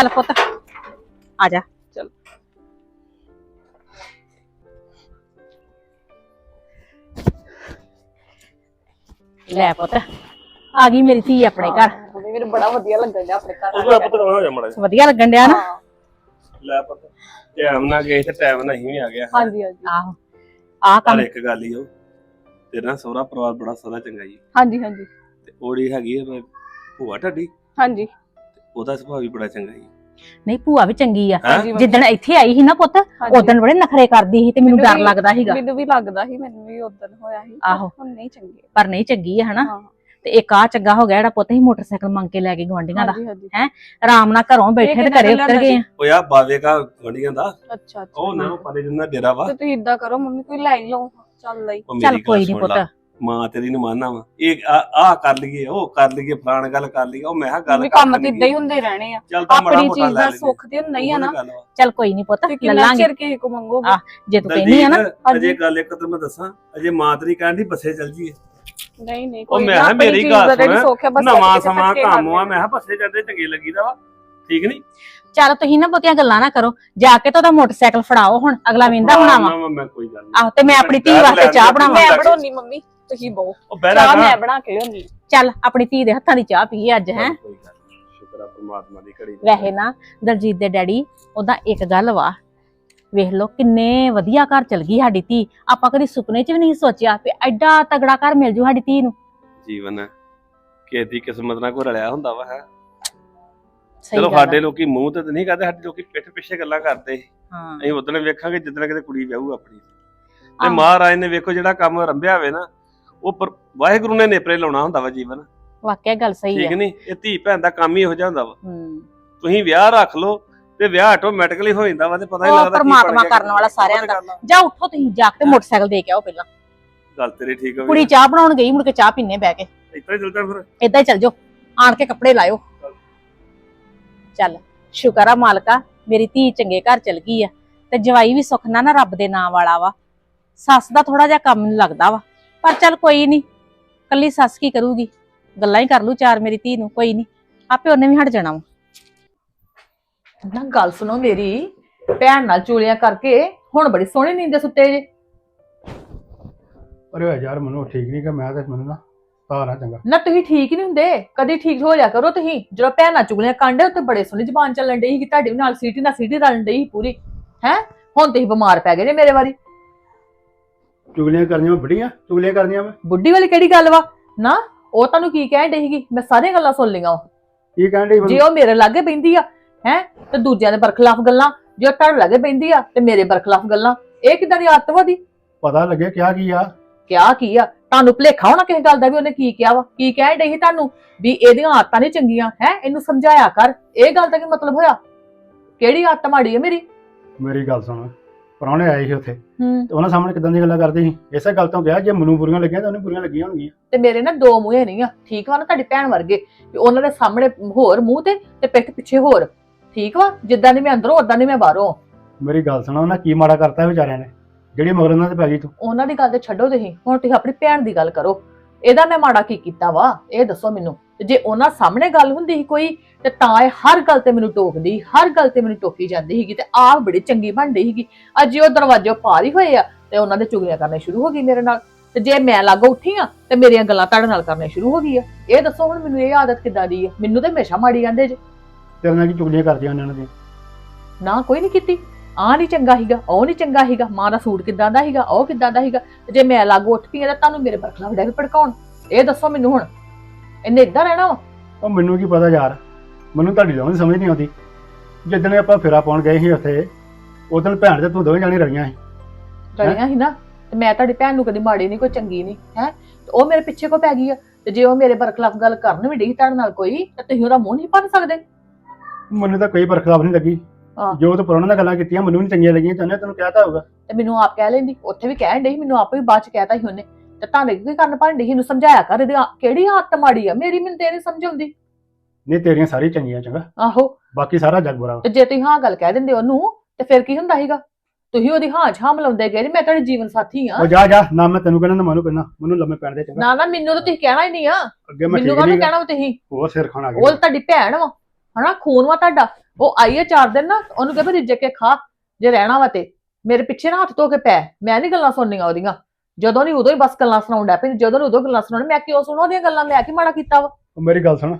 ਚੱਲ ਪੁੱਤ। ਆ ਜਾ। ਚਲ। ਲੈ ਪੁੱਤ। ਆ ਗਈ ਮੇਰੀ ਧੀ ਆਪਣੇ ਘਰ। ਮੈਨੂੰ ਬੜਾ ਵਧੀਆ ਲੱਗਣ ਡਿਆ ਆਪਣੇ ਘਰ। ਉਹ ਪੁੱਤ ਹੋ ਜਾ ਮੜਾ ਵਧੀਆ ਲੱਗਣ ਡਿਆ ਨਾ? ਹਾਂ। ਲੈ ਪੁੱਤ ਟਾਈਮ ਨਾਲ ਗਏ ਤੇ ਟਾਈਮ ਨਾਲ ਹੀ ਵੀ ਆ ਗਿਆ। ਹਾਂਜੀ ਹਾਂਜੀ। ਆਹੋ। ਆ ਪਰ ਕੰਮ ਇੱਕ ਗੱਲ ਹੀ ਉਹ ਤੇਰਾ ਸਹੁਰਾ ਪਰਿਵਾਰ ਬੜਾ ਸਦਾ ਚੰਗਾ ਜੀ ਹਾਂਜੀ ਹਾਂਜੀ। ਤੇ ਉਹਦੀ ਹੈਗੀ ਆ ਮੈਂ ਭੂਆ ਢੱਡੀ ਹਾਂਜੀ। ਉਹਦਾ ਸੁਭਾਅ ਵੀ ਬੜਾ ਚੰਗਾ ਜੀ ਨਹੀਂ ਭੂਆ ਵੀ ਚੰਗੀ ਆ। ਹੈਂ? ਹਾਂਜੀ ਮੰਮੀ। ਜਿੱਦਣ ਇੱਥੇ ਆਈ ਸੀ ਨਾ ਪੁੱਤ ਹਾਂਜੀ। ਉਦੋਂ ਬੜੇ ਨਖਰੇ ਕਰਦੀ ਸੀ ਤੇ ਮੈਨੂੰ ਡਰ ਲੱਗਦਾ ਸੀਗਾ। ਮੈਨੂੰ ਵੀ ਲੱਗਦਾ ਸੀ ਮੈਨੂੰ ਵੀ ਉਦੋਂ ਹੋਇਆ ਸੀ ਪਰ ਆਹੋ। ਹੁਣ ਨਹੀਂ ਚੰਗੇ ਪਰ ਨਹੀਂ ਚੰਗੀ ਆ ਹਨਾ? ਹਾਂ। ਤੇ ਇੱਕ ਆ ਚੰਗਾ ਹੋ ਗਿਆ ਜਿਹੜਾ ਪੁੱਤ ਹੀ ਮੋਟਰਸਾਈਕਲ ਮੰਗ ਕੇ ਲੈ ਕੇ ਗਵਾਂਢੀਆਂ ਦਾ। ਹਾਂਜੀ ਹਾਂਜੀ। ਆਰਾਮ ਨਾਲ ਘਰੋਂ ਬੈਠੇ ਤੇ ਘਰੇ ਉਤਰ ਗਏ ਆ। ਉਹ ਆ ਬਾਵੇ ਕਾ ਗੰਡੀਆਂ ਦਾ। ਅੱਛਾ ਅੱਛਾ। ਉਹ ਨਾ ਪਰੇ ਜਿੰਨਾ ਡੇਰਾ ਵਾ। ਤੇ ਤੁਸੀਂ ਇਦਾਂ ਕਰੋ ਮੰਮੀ ਕੋਈ ਲੈ ਹੀ ਲਓ। ਚੱਲ ਲਈ। ਉਹ ਚੱਲ ਕੋਈ ਨਹੀਂ ਸੁਣ ਪੁੱਤ। ਮਾਂ ਤੇਰੀ ਨੂੰ ਮੰਨਣਾ ਵਾ। ਇਹ ਆ ਆਹ ਕਰ ਲਈਏ ਉਹ ਕਰ ਲਈਏ ਫਲਾਣ ਗੱਲ ਕਰ ਲਈਏ ਉਹ ਮੈਂ ਕਿਹਾ ਗੱਲ ਕਰ ਕੰਮ ਤੇ ਇਦਾਂ ਹੀ ਹੁੰਦੇ ਰਹਿਣੇ ਆ। ਚੱਲ ਤਾਂ ਮਾੜਾ ਆਪਣੀ ਮੋਟਾ ਚੀਜ਼ ਲੈ ਦਾ। ਸੁੱਖ ਤੇ ਨਹੀਂ ਆ ਨਾ। ਉਹੀ ਗੱਲ ਵਾ। ਚੱਲ ਕੋਈ ਨਹੀਂ ਪੁੱਤ ਤੇ ਲੈ ਕਿੰਨਾ ਲਾਂਗੇ ਚਿਰ ਕਿਸੇ ਕੋ ਮੰਗੋਗੇ? ਆ, ਜੇ ਤੂੰ ਕਹਿੰਦੀ ਆ ਨਾ ਦਲਜੀਤ, ਅਜੇ। ਗੱਲ ਇੱਕ ਤਾਂ ਮੈਂ ਦੱਸਾਂ ਅਜੇ ਮਾਂ ਤੇਰੀ ਕਹਿੰਦੀ ਬੱਸੇ ਚੱਲ ਜੀਏ ਨਹੀਂ ਨਹੀਂ ਉਹ ਕੋਈ ਮੈਂ ਕਿਹਾ ਮੇਰੀ ਗੱਲ ਸੁਣ, ਨਵਾਂ ਸਮਾਂ ਕੰਮ ਆ ਮੈਂ ਕਿਹਾ ਬੱਸੇ ਜਾਂਦੇ ਚੰਗੇ ਲੱਗੀਦਾ ਵਾ। ਠੀਕ ਨਹੀਂ ਚੱਲ ਤੁਸੀਂ ਨਾ ਬਹੁਤੀਆਂ ਗੱਲਾਂ ਨਾ ਕਰੋ ਜਾ ਕੇ ਤਾਂ ਉਹਦਾ ਮੋਟਰਸਾਈਕਲ ਫੜਾਓ ਹੁਣ ਅਗਲਾ ਵੇਂਦਾ ਹੋਣਾ ਵਾ। ਮੈਂ ਕੋਈ ਗੱਲ ਨੀ। ਆਹੋ ਤੇ ਮੈਂ ਆਪਣੀ ਧੀ ਵਾਸਤੇ ਚਾਹ ਬਣਾਵਾਂ। ਮੈਂ ਬਣਾਉਣੀ ਮੰਮੀ। ਤੁਸੀਂ ਬਹੁ। ਉਹ ਚਾਹ ਮੈਂ ਬਣਾ ਕੇ ਲਿਆਉਣੀ ਚੱਲ ਆਪਣੀ ਧੀ ਦੇ ਹੱਥਾਂ ਦੀ ਚਾਹ ਪੀਏ ਅੱਜ ਹੈ। ਕੋਈ ਗੱਲ ਨੀ, ਸ਼ੁਕਰ ਆ ਪਰਮਾਤਮਾ ਦੀ ਘੜੀ ਦਾ। ਵੈਸੇ ਨਾ ਦਲਜੀਤ ਦੇ ਡੈਡੀ ਉਹਦਾ ਇੱਕ ਗੱਲ ਵਾ। ਵੇਖ ਲਓ ਕਿੰਨੇ ਵਧੀਆ ਘਰ ਚਲ ਗਈ ਸਾਡੀ ਧੀ। ਆਪਾਂ ਕਦੀ ਸੁਪਨੇ 'ਚ ਵੀ ਨਹੀਂ ਸੋਚਿਆ ਵੀ ਐਡਾ ਤਗੜਾ ਘਰ ਮਿਲ ਜੂ ਸਾਡੀ ਧੀ ਨੂੰ। ਜੀਵਨ ਹੈ। ਕਿਸੇ ਦੀ ਕਿਸਮਤ ਨਾਲ ਕੋਈ ਰਲਿਆ ਹੁੰਦਾ ਵਾ ਹੈ। ਸਹੀ ਚਲੋ ਗੱਲ ਆ। ਸਾਡੇ ਲੋਕੀ ਮੂੰਹ ਤੇ ਤਾਂ ਨਹੀਂ ਕਰਦੇ ਸਾਡੇ ਲੋਕੀ ਪਿੱਠ ਪਿੱਛੇ ਗੱਲਾਂ ਕਰਦੇ। ਹਾਂ। ਅਸੀਂ ਉਦੋਂ ਵੇਖਾਂਗੇ ਜਿੱਦਣ ਕਿਤੇ ਕੁੜੀ ਵਿਆਹੂ ਆਪਣੀ। ਤੇ ਆਹੋ। ਮਹਾਰਾਜ ਨੇ ਵੇਖੋ ਜਿਹੜਾ ਕੰਮ ਰੰਭਿਆ ਹੋਵੇ ਨਾ ਉਹ ਪਰ- ਵਾਹਿਗੁਰੂ ਨੇ ਨੇਪਰੇ ਲਾਉਣਾ ਹੁੰਦਾ ਵਾ ਜੀਵਨ। ਵਾਕਿਆ ਗੱਲ ਸਹੀ ਠੀਕ ਹੈ ਨਹੀਂ ਇਹ ਧੀ ਭੈਣ ਦਾ ਕੰਮ ਹੀ ਇਹੋ ਜਿਹਾ ਹੁੰਦਾ ਵਾ। ਹੂੰ। ਤੁਸੀਂ ਵਿਆਹ ਰੱਖ ਲਓ ਤੇ ਵਿਆਹ ਆਟੋਮੈਟਿਕਲੀ ਹੋ ਜਾਂਦਾ ਵਾ ਤੇ ਪਤਾ ਹੀ ਉਹ ਲੱਗਦਾ ਕੀ ਪਰਮਾਤਮਾ ਗਿਆ, ਕਰਨ ਵਾਲਾ ਸਾਰਿਆਂ ਆ। ਜਾ ਉੱਠੋ ਤੁਸੀਂ ਜਾ ਕੇ ਮੋਟਰਸਾਈਕਲ ਦੇ ਕੇ ਆਓ ਪਹਿਲਾਂ। ਗੱਲ ਤੇਰੀ ਠੀਕ ਹੋ ਕੁੜੀ ਚਾਹ ਬਣਾਉਣ ਗਈ ਮੁੜ ਕੇ ਚਾਹ ਪੀਣੇ ਬਹਿ ਕੇ। ਇਤਨਾ ਹੀ ਚੱਲਦਾ ਫਿਰ। ਏਦਾਂ ਹੀ ਚੱਲ ਜਾਓ। ਆਣ ਕੇ ਕੱਪੜੇ ਲਾਇਓ। ਚੱਲ। ਸ਼ੁਕਰ ਆ ਮਾਲਕਾ ਮੇਰੀ ਧੀ ਚੰਗੇ ਘਰ ਚਲ ਗਈ ਆ। ਤੇ ਜਵਾਈ ਵੀ ਸੁੱਖ ਨਾ ਰੱਬ ਦੇ ਨਾਂ ਵਾਲਾ ਵਾ। ਸੱਸ ਦਾ ਥੋੜਾ ਜਿਹਾ ਕੰਮ ਲੱਗਦਾ ਵਾ। ਪਰ ਚੱਲ ਕੋਈ ਨਹੀਂ ਕੱਲੀ ਸੱਸ ਕੀ ਕਰੂਗੀ? ਗੱਲਾਂ ਹੀ ਕਰ ਲੂ ਚਾਰ ਮੇਰੀ ਧੀ ਨੂੰ ਕੋਈ ਨਹੀਂ ਆਪੇ ਉਹਨੇ ਵੀ ਹਟ ਜਾਣਾ ਵਾ। ਨਾ ਗੱਲ ਸੁਣੋ ਮੇਰੀ ਭੈਣ ਨਾਲ ਚੂਲੀਆਂ ਕਰਕੇ ਹੁਣ ਬੜੀ ਸੋਹਣੀ ਨੀਂਦ ਸੁੱਤੇ ਜੇ। ਅਰੇ ਯਾਰ ਮੈਨੂੰ ਠੀਕ ਨਹੀਂ ਕਿ ਮੈਂ ਤੇ ਮੈਨੂੰ ਨਾ ਤਾਰਾ ਚੰਗਾ। ਨਾ ਤੁਸੀਂ ਠੀਕ ਨਹੀਂ ਹੁੰਦੇ ਕਦੀ ਠੀਕ ਹੋ ਜਾ ਕਰੋ ਤੁਸੀਂ। ਜਦੋਂ ਭੈਣ ਨਾਲ ਚੁਗਲੀਆਂ ਕਾਂਡੇ ਉੱਤੇ ਬੜੇ ਸੋਹਣੀ ਜ਼ਬਾਨ ਚੱਲਣ ਡਈ ਸੀ ਤੁਹਾਡੇ ਵੀ ਨਾਲ ਸੀਟੀ ਨਾਲ ਸੀਟੀ ਰਲਣ ਡਈ ਸੀ ਪੂਰੀ। ਹੈ? ਹੁਣ ਤੁਸੀਂ ਬਿਮਾਰ ਪੈ ਗਏ ਜੇ ਮੇਰੇ ਵਾਰੀ। ਚੁਗਲੀਆਂ ਕਰਨੀਆਂ ਮੈਂ ਬੜੀਆਂ ਚੁਗਲੀਆਂ ਕਰਨੀਆਂ ਮੈਂ। ਬੁੱਢੀ ਵਾਲੀ ਕਿਹੜੀ ਗੱਲ ਵਾ? ਨਾ ਉਹ ਤੁਹਾਨੂੰ ਕੀ ਕਹਿਣ ਡਈ ਸੀਗੀ? ਮੈਂ ਸਾਰੀਆਂ ਗੱਲਾਂ ਸੁਣ ਲਈਆਂ ਵਾ। ਕੀ ਕਹਿਣ ਡਈ ਜੇ ਮੈਨੂੰ? ਉਹ ਮੇਰੇ ਲਾਗੇ ਬੈੰਦੀ ਆ ਹੈ ਤੇ ਦੂਜਿਆਂ ਦੇ ਬਰਖਲਾਫ ਗੱਲਾਂ। ਜੇ ਉਹ ਤੁਹਾਡੇ ਲਾਗੇ ਬੈੰਦੀ ਆ ਤੇ ਮੇਰੇ ਬਰਖਲਾਫ ਗੱਲਾਂ। ਇਹ ਕਿਦਾਂ ਦੀ ਆਦਤ ਵਾ ਦੀ ਪਤਾ ਲੱਗੇ ਕਿਆ ਕੀ ਆ। ਕਿਹਾ ਕੀ ਆ? ਤੁਹਾਨੂੰ ਭੁਲੇਖਾ ਹੋਣਾ ਕਿਸੇ ਗੱਲ ਦਾ ਵੀ ਉਹਨੇ ਕੀ ਕਿਹਾ ਵਾ? ਕੀ ਕਹਿਣ ਡਈ ਸੀ ਤੁਹਾਨੂੰ? ਵੀ ਇਹਦੀਆਂ ਆਦਤਾਂ ਨਹੀਂ ਚੰਗੀਆਂ ਹੈ ਇਹਨੂੰ ਸਮਝਾਇਆ ਕਰ। ਇਹ ਗੱਲ ਦਾ ਕੀ ਮਤਲਬ ਹੋਇਆ? ਕਿਹੜੀ ਆਦਤ ਮਾੜੀ ਹੈ ਮੇਰੀ? ਮੇਰੀ ਗੱਲ ਸੁਣ। ਪ੍ਰਾਹੁਣੇ ਆਏ ਸੀ ਉੱਥੇ। ਹੂੰ। ਤੇ ਉਹਨਾਂ ਸਾਹਮਣੇ ਕਿਦਾਂ ਦੀ ਗੱਲਾਂ ਕਰਦੇ ਸੀ? ਇਸੇ ਗੱਲ ਤੋਂ ਕਿਹਾ ਜੇ ਮੈਨੂੰ ਬੁਰੀਆਂ ਲੱਗੀਆਂ ਤਾਂ ਉਹਨੂੰ ਬੁਰੀਆਂ ਲੱਗੀਆਂ ਹੋਣਗੀਆਂ। ਤੇ ਮੇਰੇ ਨਾ ਦੋ ਮੂੰਹੇ ਨਹੀਂ ਆ। ਠੀਕ ਵਾ ਨਾ ਤੁਹਾਡੀ ਭੈਣ ਵਰਗੇ? ਵੀ ਉਹਨਾਂ ਦੇ ਸਾਹਮਣੇ ਹੋਰ ਮੂੰਹ ਤੇ ਤੇ ਪਿੱਠ ਪਿੱਛੇ ਹੋਰ। ਠੀਕ ਵਾ? ਜਿੱਦਾਂ ਦੀ ਮੈਂ ਅੰਦਰੋਂ ਉਦਾਂ ਦੀ ਮੈਂ ਬਾਹਰੋਂ। ਮੇਰੀ ਗੱਲ ਸੁਣਾ ਉਹਨਾਂ ਕੀ ਮਾੜਾ ਕਰਤਾ ਇਹ ਵਿਚਾਰਿਆਂ ਨੇ? ਜਿਹੜੀ ਮਗਰ ਉਹਨਾਂ ਤੇ ਪੈ ਗਈ ਤੂੰ। ਉਹਨਾਂ ਦੀ ਗੱਲ ਤੇ ਛੱਡੋ ਤੁਸੀਂ। ਹੁਣ ਤੁਸੀਂ ਆਪਣੀ ਭੈਣ ਦੀ ਗੱਲ ਕਰੋ। ਇਹਦਾ ਮੈਂ ਮਾੜਾ ਕੀ ਕੀਤਾ ਵਾ? ਇਹ ਦੱਸੋ ਮੈਨੂੰ। ਤੇ ਜੇ ਉਹਨਾਂ ਸਾਹਮਣੇ ਗੱਲ ਹੁੰਦੀ ਸੀ ਕੋਈ ਤੇ ਤਾਂ ਇਹ ਹਰ ਗੱਲ ਤੇ ਮੈਨੂੰ ਟੋਕਦੀ ਹਰ ਗੱਲ ਤੇ ਮੈਨੂੰ ਟੋਕੀ ਜਾਂਦੀ ਸੀਗੀ ਤੇ ਆਪ ਬੜੀ ਚੰਗੀ ਬਣਦੀ ਸੀਗੀ। ਅੱਜ ਉਹ ਦਰਵਾਜ਼ੇ ਪਾਰ ਹੀ ਹੋਏ ਆ ਤੇ ਉਹਨਾਂ ਦੇ ਚੁਗਲੀਆਂ ਕਰਨੇ ਸ਼ੁਰੂ ਹੋ ਗਈ ਮੇਰੇ ਨਾਲ। ਤੇ ਜੇ ਮੈਂ ਲਾਗੋ ਉੱਠੀ ਆ ਤੇ ਮੇਰੀਆਂ ਗੱਲਾਂ ਤੁਹਾਡੇ ਨਾਲ ਕਰਨੇ ਸ਼ੁਰੂ ਹੋ ਗਈ ਆ ਇਹ ਦੱਸੋ ਹੁਣ ਮੈਨੂੰ ਇਹ ਆਦਤ ਕਿੱਦਾਂ ਦੀ ਆ? ਮੈਨੂੰ ਤੇ ਹਮੇਸ਼ਾ ਮਾੜੀ ਜਾਂਦੇ ਜੇ। ਤੇਰੇ ਨਾਲ ਕੀ ਚੁਗਲੀਆਂ ਕਰਦੀਆਂ ਉਹਨਾਂ ਦੀਆਂ ਨਾ ਕੋਈ ਨਹੀਂ ਕੀਤੀ। ਆ ਨਹੀਂ ਚੰਗਾ ਸੀਗਾ ਉਹ ਨਹੀਂ ਚੰਗਾ ਸੀਗਾ। ਮਾਂ ਦਾ ਸੂਟ ਕਿਦਾਂ ਦਾ ਸੀਗਾ ਉਹ ਕਿਦਾਂ ਦਾ ਸੀਗਾ। ਤੇ ਜੇ ਮੈਂ ਲਾਗੋ ਉੱਠ ਪਈ ਆ ਤਾਂ ਤੁਹਾਨੂੰ ਮੇਰੇ ਬਰਖਲਾਫ ਡੇ ਭੜਕਾਉਣ। ਇਹ ਦੱਸੋ ਮੈਨੂੰ ਹੁਣ। ਇਹਨੇ ਇਦਾਂ ਰਹਿਣਾ ਵਾ? ਉਹ ਮੈਨੂੰ ਕੀ ਪਤਾ ਯਾਰ ਮੈਨੂੰ ਤੁਹਾਡੀ ਦੋਵੇਂ ਸਮਝ ਨਹੀਂ ਆਉਂਦੀ। ਜਿੱਦਣ ਆਪਾਂ ਫੇਰਾ ਪਾਉਣ ਗਏ ਸੀ ਉੱਥੇ ਉਦੋਂ ਭੈਣ ਤੇ ਤੂੰ ਦੋਵੇਂ ਜਾਣੀ ਰਲੀਆਂ ਸੀ। ਰਲੀਆਂ ਸੀ ਨਾ? ਤੇ ਮੈਂ ਤੁਹਾਡੀ ਭੈਣ ਨੂੰ ਕਦੀ ਮਾੜੀ ਨਹੀਂ ਕੋਈ ਚੰਗੀ ਨਹੀਂ ਹੈ? ਤੇ ਉਹ ਮੇਰੇ ਪਿੱਛੇ ਕੋ ਪੈ ਗਈ ਆ। ਤੇ ਜੇ ਉਹ ਮੇਰੇ ਬਰਖਲਾਫ ਗੱਲ ਕਰਨ ਵੀ ਡਈ ਤੁਹਾਡੇ ਨਾਲ ਕੋਈ ਤਾਂ ਤੁਸੀਂ ਉਹਦਾ ਮੂੰਹ ਨਹੀਂ ਭੰਨ ਸਕਦੇ। ਮੈਨੂੰ ਤਾਂ ਕੋਈ ਬਰਖਲਾਫ ਨਹੀਂ ਲੱਗੀ। ਹਾਂ। ਜੋ ਤੂੰ ਪੁਰਾਣਾ ਨਾਲ ਗੱਲਾਂ ਕੀਤੀਆਂ ਮੈਨੂੰ ਨਹੀਂ ਚੰਗੀਆਂ ਲੱਗੀਆਂ ਤੈਨੂੰ ਤੈਨੂੰ ਕਿਹਾ ਤਾਂ ਹੋਊਗਾ। ਤੇ ਮੈਨੂੰ ਆਪ ਕਹਿ ਲੈਂਦੀ ਉੱਥੇ ਵੀ ਕਹਿਣ ਡਈ ਮੈਨੂੰ ਆਪ ਵੀ ਬਾਅਦ ਚ ਕਹਿਤਾ ਸੀ ਉਹਨੇ। ਤੇ ਤੁਹਾਨੂੰ ਕੀ ਕਰਨ ਭੰਨ ਡਈ ਸੀ? ਇਹਨੂੰ ਸਮਝਾਇਆ ਕਰ ਇਹਦੀ ਆ- ਕਿਹੜੀ ਆਦਤ ਮਾੜੀ ਆ? ਮੇਰੀ ਮੈਨੂੰ ਤੇ ਨਹੀਂ ਸਮਝ ਆਉਂਦੀ। ਨਹੀਂ ਤੇਰੀਆਂ ਸਾਰੀ ਚੰਗੀਆਂ ਚੰਗਾ। ਆਹੋ। ਬਾਕੀ ਸਾਰਾ ਜੱਗ ਬੁਰਾ ਵਾ। ਤੇ ਜੇ ਤੁਸੀਂ ਹਾਂ ਗੱਲ ਕਹਿ ਦਿੰਦੇ ਉਹਨੂੰ ਤੇ ਫਿਰ ਕੀ ਹੁੰਦਾ ਸੀਗਾ? ਤੁਸੀਂ ਉਹਦੀ ਹਾਂ ਛਾਂ ਮਿਲਾਉਂਦੇ ਗਏ ਨੀ ਮੈਂ ਤੁਹਾਡੀ ਜੀਵਨ ਸਾਥੀ ਆ ਉਹ ਜਾ ਜਾ ਨਾ ਮੈਂ ਤੈਨੂੰ ਕਹਿਣਾ ਨਾ ਮੈਨੂੰ ਕਹਿਣਾ ਮੈਨੂੰ ਲੰਮੇ ਪੈਣ ਦੇ ਚੰਗਾ। ਨਾ ਨਾ ਮੈਨੂੰ ਤਾਂ ਤੁਸੀਂ ਕਹਿਣਾ ਹੀ ਨਹੀਂ ਆ। ਅੱਗੇ ਮੈਂ ਮੈਨੂੰ ਠੀਕ ਕਾਹਨੂੰ ਨਹੀਂ ਕਹਿਣਾ ਵਾ ਤੁਸੀਂ? ਹੋਰ ਸਿਰ ਖਾਣਾ ਉਹ ਤਾਂ ਤੁਹਾਡੀ ਭੈਣ ਵਾ ਹਨਾ ਖੂਨ ਵਾ ਤੁਹਾਡਾ। ਉਹ ਆਈ ਹੈ ਚਾਰ ਦਿਨ ਨਾ ਉਹਨੂੰ ਕਹੇ ਰਿੱਜ ਕੇ ਖਾ ਜੇ ਰਹਿਣਾ ਵਾ ਤੇ। ਮੇਰੇ ਪਿੱਛੇ ਨਾ ਹੱਥ ਧੋ ਕੇ ਪੈ। ਮੈਂ ਨਹੀਂ ਗੱਲਾਂ ਸੁਣਨੀਆਂ ਉਹਦੀਆਂ। ਜਦੋਂ ਨਹੀਂ ਉਦੋਂ ਹੀ ਬਸ ਗੱਲਾਂ ਸੁਣਾਉਣ ਡੈ ਪਈ ਜਦੋਂ ਨਹੀਂ ਉਦੋਂ ਗੱਲਾਂ ਸੁਣਾਉਣ ਮੈਂ ਕਿਉਂ ਸੁਣਾਂ ਉਹਦੀਆਂ ਗੱਲਾਂ? ਮੈਂ ਕੀ ਮਾੜਾ ਕੀਤਾ ਵਾ? ਉਹ ਮੇਰੀ ਗੱਲ ਸੁਣ।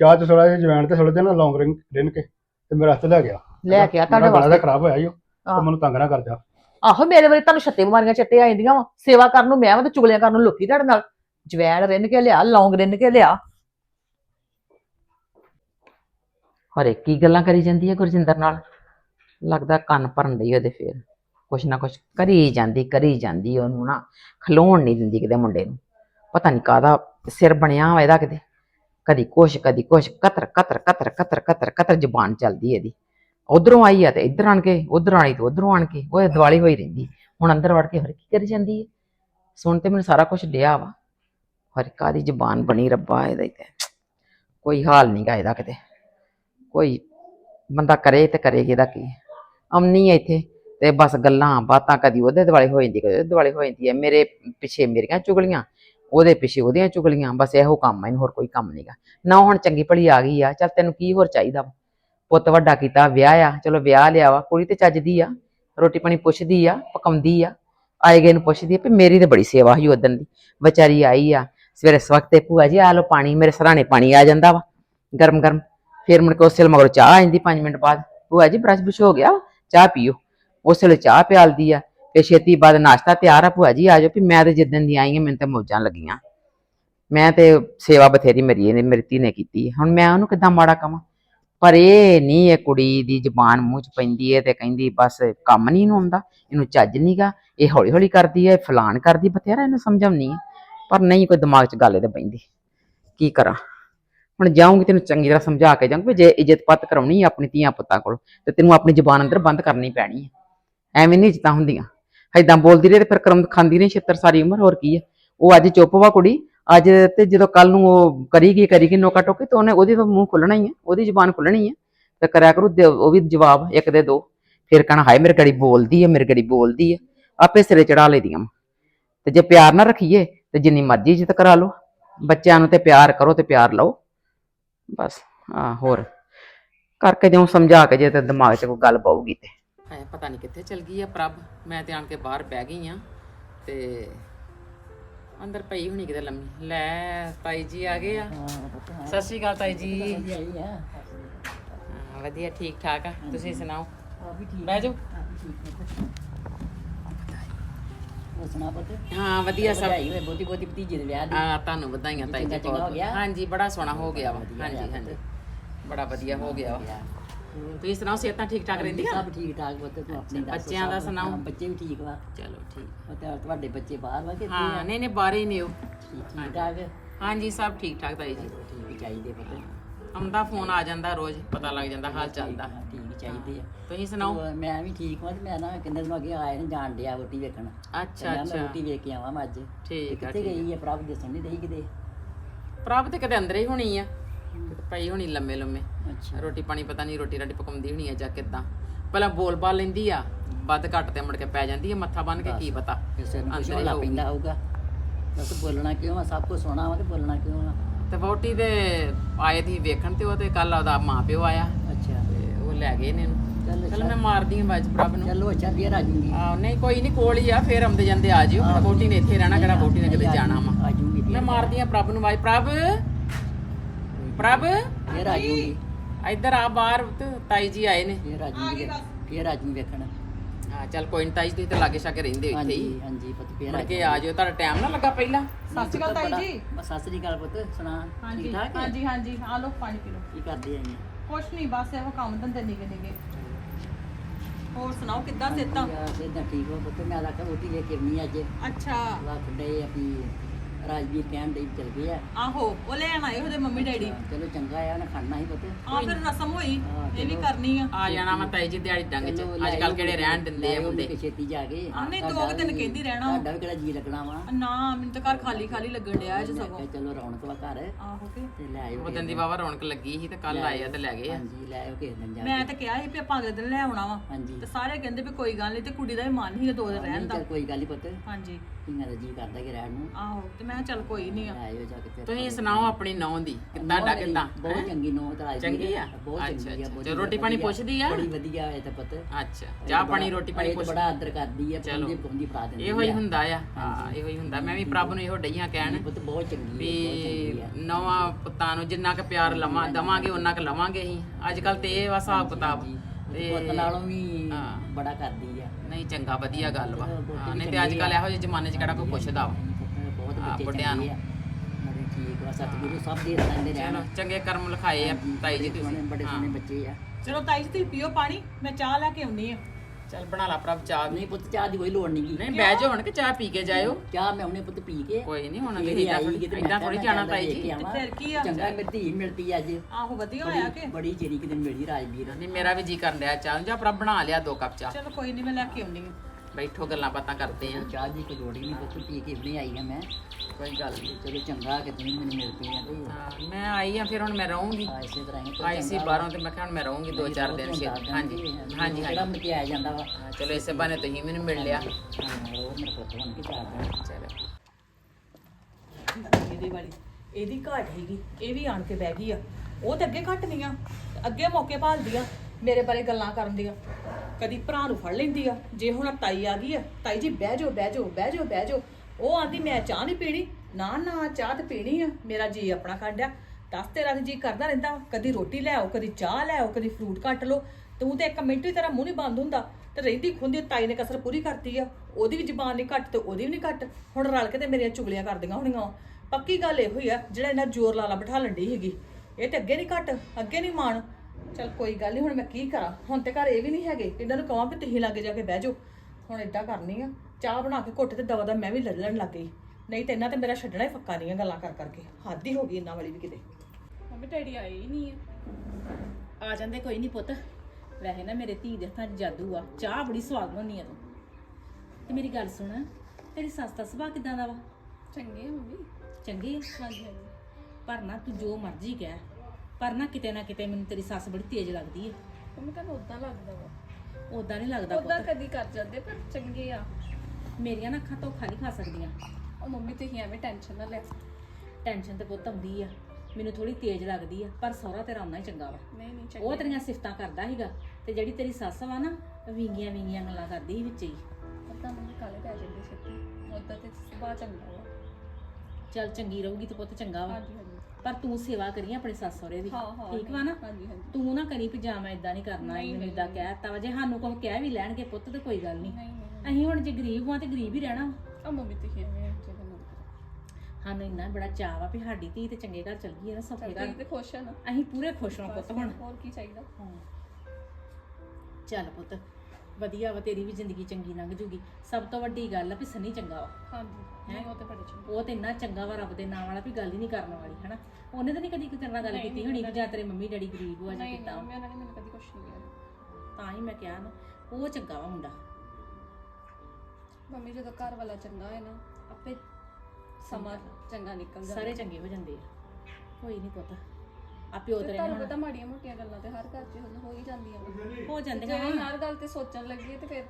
ਚਾਹ ਚ ਥੋੜਾ ਜਿਹਾ ਜਵੈਣ ਤੇ ਥੋੜਾ ਜਿਹਾ ਨਾ ਲੌਂਗ ਰਿੰਗ ਰਿੰਨ ਕੇ ਤੇ ਮੇਰੇ ਵਾਸਤੇ ਲੈ ਗਿਆ। ਲੈ ਕੇ ਆ ਤੁਹਾਡੇ ਮੇਰਾ ਗਲਾ ਵਾਸਤੇ। ਖਰਾਬ ਹੋਇਆ ਈ ਉਹ ਆਹ। ਤੇ ਮੈਨੂੰ ਤੰਗ ਨਾ ਕਰ ਜਾ। ਆਹੋ ਮੇਰੇ ਵਾਰੀ ਤੁਹਾਨੂੰ ਛੱਤੇ ਬਿਮਾਰੀਆਂ ਚੱਟੇ ਆ ਜਾਂਦੀਆਂ ਵਾ। ਸੇਵਾ ਕਰਨ ਨੂੰ ਮੈਂ ਵਾ ਤੇ ਚੁਗਲੀਆਂ ਕਰਨ ਨੂੰ ਲੋਕੀ ਤੁਹਾਡੇ ਨਾਲ। ਜਵੈਣ ਰਿੰਨ ਕੇ ਲਿਆ ਲੌਂਗ ਰਿੰਨ ਕੇ ਲਿਆ। ਹਰੇ ਕੀ ਗੱਲਾਂ ਕਰੀ ਜਾਂਦੀ ਹੈ ਗੁਰਜਿੰਦਰ ਨਾਲ? ਲੱਗਦਾ ਕੰਨ ਭਰਨ ਡਈ ਉਹਦੇ ਫੇਰ। ਕੁਛ ਨਾ ਕੁਛ ਕਰੀ ਜਾਂਦੀ ਕਰੀ ਜਾਂਦੀ ਉਹਨੂੰ ਨਾ। ਖਲੋਣ ਨਹੀਂ ਦਿੰਦੀ ਕਿਤੇ ਮੁੰਡੇ ਨੂੰ। ਪਤਾ ਨਹੀਂ ਕਾਦਾ ਸਿਰ ਬਣਿਆ ਹੋਇਆ ਇਹਦਾ ਕਿਤੇ। ਕਦੀ ਕੁਛ ਕਦੀ ਕੁਛ, ਕਤਰ ਕਤਰ ਕਤਰ ਕਤਰ ਕਤਰ ਕਤਰ ਜ਼ਬਾਨ ਚੱਲਦੀ ਇਹਦੀ। ਉਧਰੋਂ ਆਈ ਆ ਤੇ ਇੱਧਰ ਆਣ ਕੇ, ਉਧਰ ਆਣੀ ਤੇ ਉਧਰੋਂ ਆਣ ਕੇ, ਉਹ ਦਿਵਾਲੀ ਹੋਈ ਰਹਿੰਦੀ। ਹੁਣ ਅੰਦਰ ਵੜ ਕੇ ਹਰ ਕੀ ਕਰੀ ਜਾਂਦੀ ਹੈ? ਸੁਣ ਤੇ ਮੈਨੂੰ ਸਾਰਾ ਕੁਝ ਡਿਆ ਵਾ। ਹਰ ਕਾਦੀ ਜ਼ਬਾਨ ਬਣੀ ਰੱਬਾ ਇਹਦਾ ਹੀ ਤੇ। ਕੋਈ ਹਾਲ ਨਹੀਂ ਗਾ ਇਹਦਾ ਕਿਤੇ। ਕੋਈ ਬੰਦਾ ਕਰੇ ਤੇ ਕਰੇਗੀ ਇਹਦਾ ਕੀ। ਅਮਨੀ ਹੈ ਇੱਥੇ ਤੇ ਬਸ ਗੱਲਾਂ, ਬਾਤਾਂ ਕਦੀ ਉਹਦੇ ਦੁਆਲੇ ਹੋ ਜਾਂਦੀ, ਕਦੀ ਉਹਦੇ ਦੁਆਲੇ ਹੋ ਜਾਂਦੀ ਹੈ। ਮੇਰੇ ਪਿੱਛੇ ਮੇਰੀਆਂ ਚੁਗਲੀਆਂ ਉਹਦੇ ਪਿੱਛੇ ਉਹਦੀਆਂ ਚੁਗਲੀਆਂ, ਬਸ ਇਹੋ ਕੰਮ ਹੈ ਇਹਨੂੰ ਹੋਰ ਕੋਈ ਕੰਮ ਨਹੀਂਗਾ ਨਾ ਹੁਣ ਚੰਗੀ ਭਲੀ ਆ ਗਈ ਆ, ਚੱਲ ਤੈਨੂੰ ਕੀ ਹੋਰ ਚਾਹੀਦਾ ਵਾ? ਪੁੱਤ ਵੱਡਾ ਕੀਤਾ, ਵਿਆਹ ਆ, ਚਲੋ ਵਿਆਹ ਲਿਆ ਵਾ, ਕੁੜੀ ਤੇ ਚੱਜਦੀ ਆ ਰੋਟੀ ਪਾਣੀ ਪੁੱਛਦੀ ਆ, ਪਕਾਉਂਦੀ ਆ, ਆਏ ਗਏ ਨੂੰ ਪੁੱਛਦੀ ਆ ਵੀ ਮੇਰੀ ਤੇ ਬੜੀ ਸੇਵਾ ਸੀ ਉਦਣ ਦੀ। ਵਿਚਾਰੀ ਆਈ ਆ, ਸਵੇਰੇ ਸਵਖਤੇ ਭੂਆ ਜੀ, ਆ ਲੋ ਪਾਣੀ, ਮੇਰੇ ਸਰਾਣੇ ਪਾਣੀ ਆ ਜਾਂਦਾ ਵਾ ਗਰਮ ਗਰਮ ਫਿਰ ਮੁੜ ਕੇ ਉਸੇ ਵੇਲੇ ਮਗਰੋਂ ਚਾਹ ਆ ਜਾਂਦੀ 5 ਮਿੰਟ ਬਾਅਦ। ਭੂਆ ਜੀ ਬਰਸ਼ ਬੁਸ਼ ਹੋ ਗਿਆ ਚਾਹ ਪੀਓ। ਉਸੇ ਵੇਲੇ ਚਾਹ ਪਿਆਲਦੀ ਆ ਤੇ ਛੇਤੀ ਬਾਅਦ ਨਾਸ਼ਤਾ ਤਿਆਰ ਆ ਭੂਆ ਜੀ, ਆ ਜਾਓ ਵੀ ਮੈਂ ਤੇ ਜਿੱਦਣ ਦੀ ਆਈ ਹਾਂ ਮੈਨੂੰ ਤੇ ਮੌਜਾਂ ਲੱਗੀਆਂ। ਮੈਂ ਤੇ ਸੇਵਾ ਬਥੇਰੀ ਮੇਰੀ ਇਹਨੇ, ਮੇਰੀ ਧੀ ਨੇ ਕੀਤੀ। ਹੈ। ਹੁਣ ਮੈਂ ਉਹਨੂੰ ਕਿੱਦਾਂ ਮਾੜਾ ਕਵਾਂ? ਪਰ ਇਹ ਨਹੀਂ ਇਹ ਕੁੜੀ ਦੀ ਜ਼ਬਾਨ ਮੂੰਹ 'ਚ ਪੈਂਦੀ ਹੈ ਤੇ ਕਹਿੰਦੀ ਬਸ ਕੰਮ ਨਹੀਂ ਇਹਨੂੰ ਆਉਂਦਾ, ਇਹਨੂੰ ਚੱਜ ਨਹੀਂਗਾ ਇਹ ਹੌਲੀ ਹੌਲੀ ਕਰਦੀ ਹੈ ਫਲਾਨ ਕਰਦੀ, ਬਥੇਰਾ ਇਹਨੂੰ ਸਮਝਾਉਣੀ ਹੈ ਪਰ ਨਹੀਂ, ਕੋਈ ਦਿਮਾਗ 'ਚ ਗੱਲ ਇਹਦੇ ਪੈਂਦੀ। ਕੀ ਕਰਾਂ? ਹੁਣ ਜਾਊਂਗੀ ਤੈਨੂੰ ਚੰਗੀ ਤਰ੍ਹਾਂ ਸਮਝਾ ਕੇ ਜਾਊਂਗੀ ਜੇ ਇੱਜ਼ਤ ਪੱਤ ਕਰਾਉਣੀ ਹੈ ਆਪਣੀ ਧੀਆਂ ਪੁੱਤਾਂ ਕੋਲ, ਤੇ ਤੈਨੂੰ ਆਪਣੀ ਜ਼ੁਬਾਨ ਅੰਦਰ ਬੰਦ ਕਰਨੀ ਪੈਣੀ ਹੈ ਐਵੇਂ ਨਹੀਂ ਇੱਜ਼ਤਾਂ ਹੁੰਦੀਆਂ। ਏਦਾਂ ਬੋਲਦੀ ਰਹੇ ਤੇ ਫਿਰ ਕਰਮ ਖਾਂਦੀ ਰਹੀ ਛਿੱਤਰ ਸਾਰੀ ਉਮਰ, ਹੋਰ ਕੀ ਹੈ ਉਹ ਅੱਜ ਚੁੱਪ ਵਾ ਕੁੜੀ, ਅੱਜ ਤੇ ਜਦੋਂ ਕੱਲ ਨੂੰ ਉਹ ਕਰੇਗੀ ਕਰੇਗੀ ਨੋਕਾ ਟੋਕੀ ਤੇ ਉਹਨੇ ਉਹਦੀ ਤਾਂ ਮੂੰਹ ਖੁੱਲਣਾ ਹੀ ਹੈ ਉਹਦੀ ਜ਼ੁਬਾਨ ਖੁੱਲਣੀ ਹੈ ਤੇ ਕਰਿਆ ਕਰੂ ਉਹ ਵੀ ਜਵਾਬ, ਇੱਕ ਦੇ ਦੋ। ਫਿਰ ਕਹਣਾ, ਹਾਏ ਮੇਰੇ ਗੜੀ ਬੋਲਦੀ ਹੈ ਮੇਰੇ ਗੜੀ ਬੋਲਦੀ ਹੈ ਆਪੇ ਸਿਰੇ ਚੜਾ ਲੈਦੀਆਂ ਵਾਂ। ਤੇ ਜੇ ਪਿਆਰ ਨਾ ਰੱਖੀਏ, ਤੇ ਜਿੰਨੀ ਮਰਜ਼ੀ ਜਿੱਤ ਕਰਾ ਲਓ। ਬੱਚਿਆਂ ਨੂੰ ਤੇ ਪਿਆਰ ਕਰੋ ਤੇ ਪਿਆਰ ਲਓ। ਬਸ ਆ ਹੋਰ। ਕਰਕੇ ਜਿਉਂ ਸਮਝਾ ਕੇ ਜੇ ਤੇ ਦਿਮਾਗ 'ਚ ਕੋਈ ਗੱਲ ਪਾਊਗੀ ਤੇ। ਹਾਏ ਪਤਾ ਨਹੀਂ ਕਿੱਥੇ ਚਲ ਗਈ ਆ ਪ੍ਰਭ। ਮੈਂ ਤੇ ਆਣ ਕੇ ਬਾਹਰ ਬਹਿ ਗਈ ਆ ਤੇ ਅੰਦਰ ਪਈ ਹੁਣੀ ਕਿਤੇ ਲੰਮੀ। ਲੈ ਤਾਈ ਜੀ ਆ ਗਏ ਆ। ਸਤਿ ਸ਼੍ਰੀ ਅਕਾਲ ਤਾਈ ਜੀ। ਹਾਂ, ਵਧੀਆ ਠੀਕ ਠਾਕ ਆ। ਤੁਸੀਂ ਸੁਣਾਓ? ਬਹਿ ਜਾਓ। ਸੁਣਾ ਪੁੱਤ? ਹਾਂ ਵਧੀਆ ਸਭ। ਵਧਾਈ ਹੋਏ ਬਹੁਤੀ ਬਹੁਤੀ ਭਤੀਜੇ ਦੇ ਵਿਆਹ ਦੀ। ਆ ਤੁਹਾਨੂੰ ਵਧਾਈਆਂ ਤਾਈ ਜੀ ਚੰਗਾ ਚੰਗਾ ਹੋ ਬਹੁਤ ਗਿਆ? ਹਾਂਜੀ ਬੜਾ ਸੋਹਣਾ ਹੋ ਗਿਆ ਵਾ। ਹਾਂਜੀ ਹਾਂਜੀ। ਬੜਾ ਵਧੀਆ ਹੋ ਗਿਆ ਵਾ। ਤੁਸੀਂ ਸੁਣਾਓ ਸਿਹਤਾਂ ਠੀਕ ਠਾਕ ਰਹਿੰਦੀਆਂ ਸਭ ਠੀਕ ਠਾਕ ਪੁੱਤ ਤੂੰ ਆਪਣੇ ਦੱਸ ਬੱਚਿਆਂ ਦਾ ਸਭ? ਸੁਣਾਓ। ਬੱਚੇ ਵੀ ਠੀਕ ਵਾ। ਚਲੋ ਠੀਕ। ਉਹ ਤੇ ਤੁਹਾਡੇ ਬੱਚੇ ਬਾਹਰ ਵਾ ਕਿ ਇੱਥੇ ਹਾਂ ਆ? ਨਹੀਂ ਨਹੀਂ ਬਾਹਰ ਹੀ ਨੇ ਉਹ। ਠੀਕ ਠੀਕ ਠਾਕ? ਹਾਂਜੀ ਸਭ ਠੀਕ ਠਾਕ ਤਾਈ ਜੀ। ਠੀਕ ਚਾਹੀਦੇ ਪੁੱਤ। ਆਉਂਦਾ ਫੋਨ ਆ ਜਾਂਦਾ ਰੋਜ਼ ਪਤਾ ਲੱਗ ਜਾਂਦਾ ਹਾਲ ਚਾਲ ਦਾ। ਹਾਂ, ਠੀਕ ਚਾਹੀਦੇ ਆ। ਤੁਸੀਂ ਸੁਣਾਓ? ਤੂੰ, ਮੈਂ ਵੀ ਠੀਕ ਹਾਂ ਤੇ ਮੈਂ ਨਾ ਕਿੰਨੇ ਦਿਨ ਅੱਗੇ ਆਏ ਨੇ ਜਾਣ ਡਿਆ ਰੋਟੀ ਵੇਖਣ। ਅੱਛਾ ਕਹਿੰਦਾ ਮੈਂ ਅੱਛਾ। ਰੋਟੀ ਵੇਖ ਕੇ ਆਵਾਂ ਮੈਂ ਅੱਜ। ਠੀਕ ਆ ਕਿੱਥੇ ਠੀਕ ਗਈ ਹੈ ਪ੍ਰਭ ਦੱਸਣ ਨਹੀਂ ਰਹੀ ਕਿਤੇ? ਪ੍ਰਭ ਤੇ ਕਦੇ ਅੰਦਰ ਹੀ ਹੋਣੀ ਆ। ਪਈ ਹੋਣੀ ਲੰਮੇ ਲੰਮੇ। ਅੱਛਾ। ਰੋਟੀ ਪਾਣੀ ਪਤਾ ਨਹੀਂ ਰੋਟੀ ਰਾਟੀ ਪਕਾਉਂਦੀ ਹੋਣੀ ਆ ਜਾਂ ਕਿੱਦਾਂ ਪਹਿਲਾਂ ਬੋਲ ਬਾਲ ਲੈਂਦੀ ਆ ਵੱਧ ਘੱਟ ਤੇ ਮੁੜ ਕੇ ਪੈ ਜਾਂਦੀ ਆ ਮੱਥਾ ਬੰਨ ਕੇ ਕੀ ਪਤਾ। ਕਿਸੇ ਨੂੰ ਕੁਝ ਅੰਦਰ ਹੀ ਹੋਣਾ ਹੋਊਗੀ। ਪੈਂਦਾ ਹੋਊਗਾ। ਬਸ ਬੋਲਣਾ ਕਿਉਂ ਆ? ਸਭ ਕੁਝ ਸੁਣਾ ਵਾ ਤੇ ਬੋਲਣਾ ਕਿਉਂ ਆ? ਤੇ ਵੋਟੀ ਦੇ ਆਏ ਦੀ ਵੇਖਣ ਤੇ ਉਹ ਤੇ ਕੱਲ ਉਹਦਾ ਮਾਂ ਪਿਓ ਆਇਆ। ਅੱਛਾ। ਤੇ ਉਹ ਲੈ ਗਏ ਨੇ ਚੱਲ ਮੈਂ ਮਾਰਦੀ ਆ ਬਾਜ ਪ੍ਰਭ ਨੂੰ। ਚਲੋ ਅੱਛਾ ਫੇਰ ਆ ਜੂਗੀ। ਆ ਨਹੀਂ ਕੋਈ ਨਹੀਂ ਕੋਲ ਹੀ ਆ ਫੇਰ ਆਉਂਦੇ ਜਾਂਦੇ ਆ ਜਿਓ। ਵੋਟੀ ਨੇ ਇੱਥੇ ਰਹਿਣਾ ਕਿਹੜਾ ਵੋਟੀ ਨੇ ਕਿਤੇ ਜਾਣਾ ਵਾ। ਆ ਜੂਗੀ ਮੈਂ ਮਾਰਦੀ ਆ ਪ੍ਰਭ ਨੂੰ ਬਾਜ ਪ੍ਰਭ! ਪ੍ਰਭ? ਫੇਰ ਆ ਜੂਗੀ। ਇੱਧਰ ਆ ਬਾਹਰ ਤੇ ਤਾਈ ਜੀ ਆਏ ਨੇ। ਫੇਰ ਆ ਜੂਗੀ ਫੇਰ ਆ ਜੂਗੀ ਵੇਖਣ। ਹਾਂ ਚੱਲ ਕੋਈ ਨਹੀਂ ਤਾਈ ਜੀ ਤੇ ਲਾਗੇ ਛਾਗੇ ਰਹਿੰਦੇ ਇੱਥੇ ਹੀ। ਹਾਂਜੀ ਹਾਂਜੀ ਪੁੱਤ ਫੇਰ ਮੁੜ ਕੇ ਆ ਜਿਓ ਤੁਹਾਡਾ ਟਾਈਮ ਨਾ ਲੱਗਾ ਪਹਿਲਾਂ। ਸਤਿ ਸ਼੍ਰੀ ਅਕਾਲ ਤਾਈ ਜੀ। ਬਸ ਸਤਿ ਸ਼੍ਰੀ ਅਕਾਲ ਪੁੱਤ ਸੁਣਾ ਠੀਕ ਠਾਕ ਹੈ? ਹਾਂਜੀ ਹਾਂਜੀ ਆ ਲੋ ਪਾਣੀ ਪੀ ਲੋ ਕੀ ਕਰਦੇ ਆਈ ਕੁਛ ਨਹੀਂ ਬਸ ਇਹੋ ਕੰਮ ਧੰਦੇ ਨਿਗੇ ਨਿਗੇ ਹੋਰ ਸੁਣਾਓ ਕਿੱਦਾਂ ਸਿਹਤਾਂ? ਯਾਰ ਇਦਾਂ ਠੀਕ ਹੋ ਪੁੱਤ ਮੈਂ ਆਖਿਆ ਰੋਟੀ ਲੈ ਕੇ ਆਉਣੀ ਅੱਜ। ਅੱਛਾ। ਲੱਖ ਡੇ ਆਪੀ ਰਾਜਵੀਰ ਕਹਿਣ ਦੇ ਚਲ ਗਏ ਆ। ਆਹੋ ਉਹ ਲੈਣ ਆਏ ਉਹਦੇ ਮੰਮੀ ਡੈਡੀ। ਚਲੋ ਚੰਗਾ ਆ ਉਹਨੇ ਖਾਣਾ ਹੀ ਪੁੱਤ। ਆ ਫਿਰ ਰਸਮ ਹੋਈ ਹਾਂ, ਇਹ ਵੀ। ਕਰਨੀ ਆ। ਆ ਜਾਣਾ ਮੈਂ ਤਾਈ ਜੀ ਦਿਹਾੜੀ ਡੰਗ ਚ। ਅੱਜ ਕੱਲ ਕਿਹੜੇ ਰਹਿਣ ਦਿੰਦੇ ਆ ਕਿ ਛੇਤੀ ਜਾ ਕੇ ਆ ਨਹੀਂ ਦੋ ਦਿਨ ਕਹਿੰਦੀ ਰਹਿਣਾ ਤੁਹਾਡਾ ਵੀ ਕਿਹੜਾ ਜੀ ਲੱਗਣਾ ਵਾ। ਨਾ ਮੈਨੂੰ ਤਾਂ ਘਰ ਖਾਲੀ ਖਾਲੀ ਲੱਗਣ ਡਿਆ ਮੈਂ ਸਗੋਂ। ਚਲੋ ਰੌਣਕ ਵਾ ਘਰ। ਆਹੋ ਕਿ ਤੇ ਲੈ ਆਇਓ ਉਹ ਦਿਨ ਦੀ ਵਾਵਾ ਰੌਣਕ ਲੱਗੀ ਸੀ ਤੇ ਕੱਲ ਆਏ ਆ ਤੇ ਲੈ ਗਏ ਆ। ਹਾਂਜੀ ਲੈ ਆਇਓ ਕਿਸੇ ਦਿਨ ਜਾ ਮੈਂ ਤਾਂ ਕਿਹਾ ਸੀ ਵੀ ਆਪਾਂ ਅਗਲੇ ਦਿਨ ਲੈ ਆਉਣਾ ਵਾ। ਹਾਂਜੀ। ਤੇ ਸਾਰੇ ਕਹਿੰਦੇ ਵੀ ਕੋਈ ਗੱਲ ਨਹੀਂ ਤੇ ਕੁੜੀ ਦਾ ਵੀ ਮਨ ਹੀ ਦੋ ਦਿਨ ਰਹਿਣ ਦਾ। ਕੋਈ ਗੱਲ ਨਹੀਂ ਪੁੱਤ। ਹਾਂਜੀ। ਧੀਆਂ ਦਾ ਜੀ ਕਰਦਾ ਕਿ ਰਹਿਣ ਨੂੰ। ਆਹੋ ਤੇ ਮੈਂ ਕਿਹਾ ਚੱਲ ਕੋਈ ਨਹੀਂ ਆ। ਆਇਓ ਜਾ ਕੇ ਫਿਰ ਤੁਸੀਂ ਸੁਣਾਓ ਆਪਣੀ ਨੌਂ ਦੀ ਕਿੱਦਾਂ ਕਿੱਦਾਂ ਬਹੁਤ ਚੰਗੀ ਨੋ ਤਰਾ ਚੰਗੀ ਆ? ਬਹੁਤ ਅੱਛਾ ਚੰਗੀ ਆ ਅੱਛਾ ਬਹੁਤ ਜੋ ਰੋਟੀ ਪਾਣੀ ਵਧੀਆ। ਪੁੱਛਦੀ ਆ? ਬੜੀ ਵਧੀਆ ਹੈ ਤਾਂ ਪੁੱਤ। ਅੱਛਾ ਚਾਹ ਪਾਣੀ ਰੋਟੀ ਪਾਣੀ ਤਾਂ ਪੁੱਛ ਬੜਾ ਆਦਰ ਕਰਦੀ ਆ ਚਲੋ। ਪਹੁੰਚੀ ਫੜਾ ਦਿੰਦੀ ਇਹੋ ਹੀ ਆ। ਹੁੰਦਾ ਆ। ਹਾਂ ਇਹੋ ਹੀ ਹੁੰਦਾ। ਮੈਂ ਵੀ ਪ੍ਰਭ ਨੂੰ ਇਹੋ ਡਈਆਂ ਕਹਿਣ ਪੁੱਤ ਬਹੁਤ ਚੰਗੀ ਹੈ ਬਹੁਤ ਵੀ ਚੰਗੀ ਆ। ਨਵਾਂ ਪੁੱਤਾਂ ਨੂੰ ਜਿੰਨਾ ਕੁ ਪਿਆਰ ਲਵਾਂ ਦਵਾਂਗੇ ਉਹਨਾਂ ਕੁ ਲਵਾਂਗੇ ਅਸੀਂ। ਅੱਜ ਕੱਲ ਤੇ ਇਹ ਵਾ ਹਿਸਾਬ ਕਿਤਾਬ। ਤੇ ਪੁੱਤ ਨਾਲੋਂ ਵੀ। ਬੜਾ ਕਰਦੀ ਆ। ਨਹੀਂ ਚੰਗਾ ਵਧੀਆ ਗੱਲ ਵਾ। ਹਾਂ, ਨਹੀਂ ਤੇ ਅੱਜ ਕੱਲ। ਇਹੋ ਜਿਹੇ ਜ਼ਮਾਨੇ 'ਚ ਕਿਹੜਾ ਕੋਈ ਪੁੱਛਦਾ ਵਾ। ਬਹੁਤ ਹਾਂ, ਬੱਚੇ ਵੱਡਿਆਂ ਚੰਗੇ ਆ ਬੜੇ ਠੀਕ ਆ ਸਤਿਗੁਰੂ ਸਭ ਦੇ ਸੰਦੇ ਰਹਿਣ। ਚਲੋ ਚੰਗੇ ਕਰਮ ਲਿਖਾਏ ਆ ਤਾਈ ਜੀ ਬੜੇ ਸੋਹਣੇ- ਬੜੇ ਤੁਸੀਂ ਸੋਹਣੇ ਹਾਂ ਬੱਚੇ ਆ। ਚਲੋ ਤਾਈ ਜੀ ਤੁਸੀਂ ਪੀਓ ਪਾਣੀ ਮੈਂ ਚਾਹ ਲੈ ਕੇ ਆਉਣੀ ਆ। ਚੱਲ ਬਣਾ ਲਾ ਪ੍ਰਭ ਚਾਹ ਵੀ। ਨਹੀਂ ਪੁੱਤ ਚਾਹ ਦੀ ਕੋਈ ਲੋੜ ਨਹੀਂ ਨਹੀਂ ਬਹਿ ਜਾਓ ਹੁਣ ਕਿ ਚਾਹ ਪੀ ਕੇ ਜਾਇਓ। ਚਾਹ ਮੈਂ ਉਹਨੇ ਪੁੱਤ ਪੀ ਕੇ। ਕੋਈ ਨਹੀਂ ਹੁਣ ਇਹ ਤੁਸੀਂ ਆਈ ਇਦਾਂ ਥੋੜੀ ਜਾਣਾ ਤਾਈ ਜੀ। ਫਿਰ ਕੀ ਆ? ਚੰਗਾ ਮੇਰੀ ਧੀ ਮਿਲਦੀ ਅੱਜ। ਆਹੋ ਵਧੀਆ ਹੋਇਆ ਕਿ? ਬੜੀ ਚਿਰੀ ਕਿਤੇ ਮਿਲੀ ਰਾਜਵੀਰ। ਨਹੀਂ ਮੇਰਾ ਵੀ ਜੀ ਕਰਨ ਡਿਆ ਚਾਹ। ਜਾ ਪ੍ਰਭ ਬਣਾ ਲਿਆ ਦੋ ਕੱਪ ਚਾਹ। ਚਲੋ ਕੋਈ ਨਹੀਂ ਮੈਂ ਲੈ ਕੇ ਆਉਣੀ ਆ ਬੈਠੋ ਗੱਲਾਂ ਬਾਤਾਂ ਕਰਦੇ ਆ। ਚਾਹ ਦੀ ਕੋਈ ਲੋੜ ਹੀ ਨਹੀਂ ਪੁੱਤ ਪੀ ਕੇ ਵੀ ਆਈ ਆ ਮੈਂ। ਕੋਈ ਗੱਲ ਨਹੀਂ ਚਲੋ ਚੰਗਾ ਕਿ ਤੁਸੀਂ ਮੈਨੂੰ ਮਿਲ ਪਈ ਆ ਤੇ। ਹਾਂ, ਮੈਂ ਆਈ ਆ ਫਿਰ ਹੁਣ ਮੈਂ ਰਹੂੰਗੀ। ਆ ਇਸੇ ਤਰ੍ਹਾਂ ਹੀ ਆਈ ਸੀ ਬਾਹਰੋਂ ਤੇ ਮੈਂ ਕਿਹਾ ਹੁਣ ਮੈਂ ਰਹੂੰਗੀ ਦੋ ਚਾਰ ਦਿਨ ਛੇ ਹਾਂਜੀ ਹਾਂਜੀ ਜਿਹੜਾ ਹਾਂਜੀ। ਮਤਿਆ ਜਾਂਦਾ ਵਾ। ਹਾਂ, ਚਲੋ ਇਸੇ ਬਹਾਨੇ ਤੁਸੀਂ ਮੈਨੂੰ ਮਿਲ ਲਿਆ। ਹਾਂ ਉਹ ਮੇਰੇ ਪੁੱਤ ਹੁਣ ਕੀ ਚਾਹ ਦਿਨ ਚਲੋ। ਇਹਦੀ ਵਾਲੀ ਇਹਦੀ ਘਾਟ ਹੈਗੀ ਇਹ ਵੀ ਆਣ ਕੇ ਬਹਿ ਗਈ ਆ। ਉਹ ਤੇ ਅੱਗੇ ਘੱਟ ਨਹੀਂ ਆ ਅੱਗੇ ਮੌਕੇ ਭਾਲਦੀ ਆ ਮੇਰੇ ਬਾਰੇ ਗੱਲਾਂ ਕਰਨ ਦੀਆਂ ਕਦੀ ਭਰਾ ਨੂੰ ਫੜ ਲੈਂਦੀ ਆ। ਜੇ ਹੁਣ ਤਾਈ ਆ ਗਈ ਆ, ਤਾਈ ਜੀ ਬਹਿ ਜਾਓ ਬਹਿ ਜਾਓ ਬਹਿ ਜਾਓ ਬਹਿ ਜਾਓ। ਉਹ ਆਂਦੀ, ਮੈਂ ਚਾਹ ਨਹੀਂ ਪੀਣੀ। ਨਾ ਨਾ, ਚਾਹ ਤੇ ਪੀਣੀ ਆ। ਮੇਰਾ ਜੀ ਆਪਣਾ ਕੱਢਿਆ ਦੱਸ ਤੇਰਾ ਤੇ ਜੀ ਕਰਦਾ ਰਹਿੰਦਾ ਕਦੀ ਰੋਟੀ ਲੈ ਆਓ, ਕਦੀ ਚਾਹ ਲੈ ਆਓ, ਕਦੀ ਫਰੂਟ ਕੱਟ ਲਓ। ਤੂੰ ਤੇ ਇੱਕ ਮਿੰਟ ਵੀ ਤੇਰਾ ਮੂੰਹ ਨਹੀਂ ਬੰਦ ਹੁੰਦਾ। ਤੇ ਰਹਿੰਦੀ ਖੁੰਦੀ ਤਾਈ ਨੇ ਕਸਰ ਪੂਰੀ ਕਰਤੀ ਆ। ਉਹਦੀ ਵੀ ਜ਼ਬਾਨ ਨਹੀਂ ਘੱਟ ਤੇ ਉਹਦੀ ਵੀ ਨਹੀਂ ਘੱਟ। ਹੁਣ ਰਲ ਕੇ ਤੇ ਮੇਰੀਆਂ ਚੁਗਲੀਆਂ ਕਰਦੀਆਂ ਹੋਣੀਆਂ ਵਾ। ਪੱਕੀ ਗੱਲ ਇਹੋ ਹੀ ਆ, ਜਿਹੜਾ ਇਹਨਾਂ ਜ਼ੋਰ ਲਾਲਾ ਬਿਠਾ ਲੰਡੀ ਹੈਗੀ ਇਹ ਤੇ ਅੱਗੇ ਨਹੀਂ ਘੱਟ, ਅੱਗੇ ਨਹੀਂ ਮਾਣ। ਚਲ ਕੋਈ ਗੱਲ ਨਹੀਂ ਹੁਣ ਮੈਂ ਕੀ ਕਰਾਂ? ਹੁਣ ਤੇ ਘਰ ਇਹ ਵੀ ਨਹੀਂ ਹੈਗੇ ਇਹਨਾਂ ਨੂੰ ਕਹਾਂ ਵੀ ਤੁਸੀਂ ਲਾਗੇ ਜਾ ਕੇ ਬਹਿ ਜਾਓ। ਹੁਣ ਇਦਾਂ ਕਰਨੀ ਆ ਚਾਹ ਬਣਾ ਕੇ ਘੁੱਟ ਤੇ ਦਵਾ ਦਾ ਮੈਂ ਵੀ ਲੱਲਣ ਲੱਗ ਗਈ। ਨਹੀਂ ਤੇ ਇਹਨਾਂ ਤੇ ਮੇਰਾ ਛੱਡਣਾ ਹੀ ਫੱਕਾ ਨਹੀਂ ਆ ਗੱਲਾਂ ਕਰ ਕਰਕੇ। ਹੱਦ ਹੀ ਹੋ ਗਈ ਇਹਨਾਂ ਵਾਲੀ ਵੀ ਕਿਤੇ। ਮੰਮੀ ਡੈਡੀ ਆਏ ਹੀ ਨਹੀਂ ਆ। ਆ ਜਾਂਦੇ ਕੋਈ ਨਹੀਂ ਪੁੱਤ। ਵੈਸੇ ਨਾ ਮੇਰੇ ਧੀ ਦੇ ਹੱਥਾਂ 'ਚ ਜਾਦੂ ਆ। ਚਾਹ ਬੜੀ ਸਵਾਦ ਬਣਾਉਣੀ ਆ ਤੂੰ। ਤੇ ਮੇਰੀ ਗੱਲ ਸੁਣ ਤੇਰੀ ਸੱਸ ਦਾ ਸੁਭਾਅ ਕਿਦਾਂ ਦਾ ਵਾ? ਚੰਗੇ ਆ ਮੰਮੀ। ਚੰਗੀ ਆ? ਹਾਂਜੀ ਹਾਂਜੀ। ਪਰ ਨਾ ਤੂੰ ਜੋ ਮਰਜ਼ੀ ਕਹਿ। ਪਰ ਨਾ ਕਿਤੇ ਨਾ ਕਿਤੇ ਮੈਨੂੰ ਤੇਰੀ ਸੱਸ ਬੜੀ ਤੇਜ਼ ਲੱਗਦੀ ਹੈ ਮੰਮੀ ਤੁਹਾਨੂੰ ਉਦਾਂ ਲੱਗਦਾ ਵਾ। ਉਦਾਂ ਨਹੀਂ ਲੱਗਦਾ ਉਦਾਂ ਪੁੱਤ। ਕਦੀ ਕਰ ਜਾਂਦੇ ਪਰ ਚੰਗੇ ਆ। ਮੇਰੀਆਂ ਨਾ ਅੱਖਾਂ ਧੋਖਾ ਨਹੀਂ ਖਾ ਸਕਦੀਆਂ। ਉਹ ਮੰਮੀ ਤੁਸੀਂ ਐਵੇਂ ਟੈਨਸ਼ਨ ਨਾ ਲੈ ਟੈਨਸ਼ਨ ਤੇ ਪੁੱਤ ਆਉਂਦੀ ਆ। ਮੈਨੂੰ ਥੋੜੀ ਤੇਜ਼ ਲੱਗਦੀ ਆ ਪਰ ਸਹੁਰਾ ਤੇਰਾ ਉਹਨਾਂ ਹੀ ਚੰਗਾ ਵਾ। ਨਹੀਂ ਨਹੀਂ ਉਹ ਚੰਗੇ ਤੇਰੀਆਂ ਸਿਫਤਾਂ ਕਰਦਾ ਸੀਗਾ ਤੇ ਜਿਹੜੀ ਤੇਰੀ ਸੱਸ ਵਾ ਨਾ ਵਿੰਗੀਆਂ ਵਿੰਗੀਆਂ ਗੱਲਾਂ ਕਰਦੀ ਸੀ ਵਿੱਚ ਹੀ। ਉਦਾਂ ਮੰਮੀ ਕਾਲੇ ਪੈ ਜਾਂਦੇ ਛੇਤੀ। ਉਦਾਂ ਤੇ ਸੁਭਾਅ ਚੰਗਾ ਵਾ। ਚੱਲ ਚੰਗੀ ਰਹੂਗੀ ਤੇ ਪੁੱਤ ਚੰਗਾ ਵਾ। ਹਾਂਜੀ ਹਾਂਜੀ। ਪਰ ਤੂੰ ਸੇਵਾ ਕਰੀ ਆਪਣੀ ਸੱਸ ਸਹੁਰੇ ਦੀ। ਹਾਂ ਹਾਂ ਠੀਕ ਵਾ ਨਾ? ਹਾਂਜੀ ਹਾਂਜੀ। ਤੂੰ ਨਾ ਕਰੀ ਵੀ ਜਾ ਮੈਂ ਇਦਾਂ ਨਹੀਂ ਕਰਨਾ ਨਹੀਂ, ਇਦਾਂ ਕਹਿਤਾ ਵਾ। ਜੇ ਸਾਨੂੰ ਕੁਝ ਕਹਿ ਵੀ ਲੈਣਗੇ ਪੁੱਤ ਤੇ ਕੋਈ ਗੱਲ ਨਹੀਂ। ਨਹੀਂ ਨਹੀਂ ਅਸੀਂ ਹੁਣ ਜੇ ਗਰੀਬ ਹਾਂ ਤੇ ਗਰੀਬ ਹੀ ਰਹਿਣਾ ਵਾ। ਆ ਮੰਮੀ ਚੰਗਾ ਨਾ ਕਰੋ ਸਾਨੂੰ ਇੰਨਾ ਬੜਾ ਚਾਅ ਵਾ ਵੀ ਸਾਡੀ ਧੀ ਤੇ ਚੰਗੇ ਘਰ ਚਲ ਗਈ ਹੈ ਨਾ ਚੱਲ ਘਰ। ਤੇ ਖੁਸ਼ ਨਾ। ਅਸੀਂ ਪੂਰੇ ਖੁਸ਼ ਹਾਂ ਪੁੱਤ ਹੁਣ। ਹੋਰ ਕੀ ਚਾਹੀਦਾ? ਚੱਲ ਪੁੱਤ। ਵਧੀਆ ਵਾ ਤੇਰੀ ਵੀ ਜ਼ਿੰਦਗੀ ਚੰਗੀ ਲੰਘ ਜੂਗੀ। ਸਭ ਤੋਂ ਵੱਡੀ ਗੱਲ ਆ ਵੀ ਸਨੀ ਚੰਗਾ ਵਾ। ਹਾਂਜੀ ਨਹੀਂ ਉਹ ਤੇ ਬੜੇ ਚੰਗੇ। ਉਹ ਤੇ ਇੰਨਾ ਚੰਗਾ ਵਾ ਰੱਬ ਦੇ ਨਾਮ ਵਾਲਾ ਵੀ ਗੱਲ ਹੀ ਨਹੀਂ ਕਰਨ ਵਾਲੀ ਹਨਾ? ਉਹਨੇ ਤਾਂ ਨਹੀਂ ਕਦੀ ਕਿਸੇ ਨਾਲ ਗੱਲ ਨਹੀਂ, ਕੀਤੀ ਹੋਣੀ ਕਿ ਜਾਂ ਤੇਰੇ ਮੰਮੀ ਡੈਡੀ ਗਰੀਬ ਹੋ ਜਾਂ ਨਹੀਂ ਮੈਂ ਉਹਨਾਂ ਨੇ ਮੈਨੂੰ ਕਦੀ ਕੁਛ ਨਹੀਂ ਕਿਹਾ। ਤਾਂ ਹੀ ਮੈਂ ਕਿਹਾ ਨਾ ਉਹ ਚੰਗਾ ਵਾ ਮੁੰਡਾ। ਮੰਮੀ ਜਦੋਂ ਘਰ ਵਾਲਾ ਚੰਗਾ ਹੈ ਨਾ ਆਪੇ ਸਮਾਂ ਚੰਗਾ। ਨਿਕਲ ਜਾਂਦਾ। ਸਾਰੇ ਚੰਗੇ ਹੋ ਜਾਂਦੇ ਆ। ਕੋਈ ਨਹੀਂ ਪੁੱਤ। ਆਪੇ ਉਹ ਤੇ ਤੇਰੇ ਤੁਹਾਨੂੰ ਪਤਾ ਮਾੜੀਆਂ ਮੋਟੀਆਂ ਗੱਲਾਂ ਤੇ ਹਰ ਘਰ 'ਚ ਹੁਣ ਹੋ ਹੀ ਜਾਂਦੀਆਂ ਨੇ। ਹੋ ਜਾਂਦੇ ਜੇ ਅਸੀਂ ਹਾਂ ਹਰ ਗੱਲ ਤੇ ਸੋਚਣ ਲੱਗੀਏ ਤੇ ਫਿਰ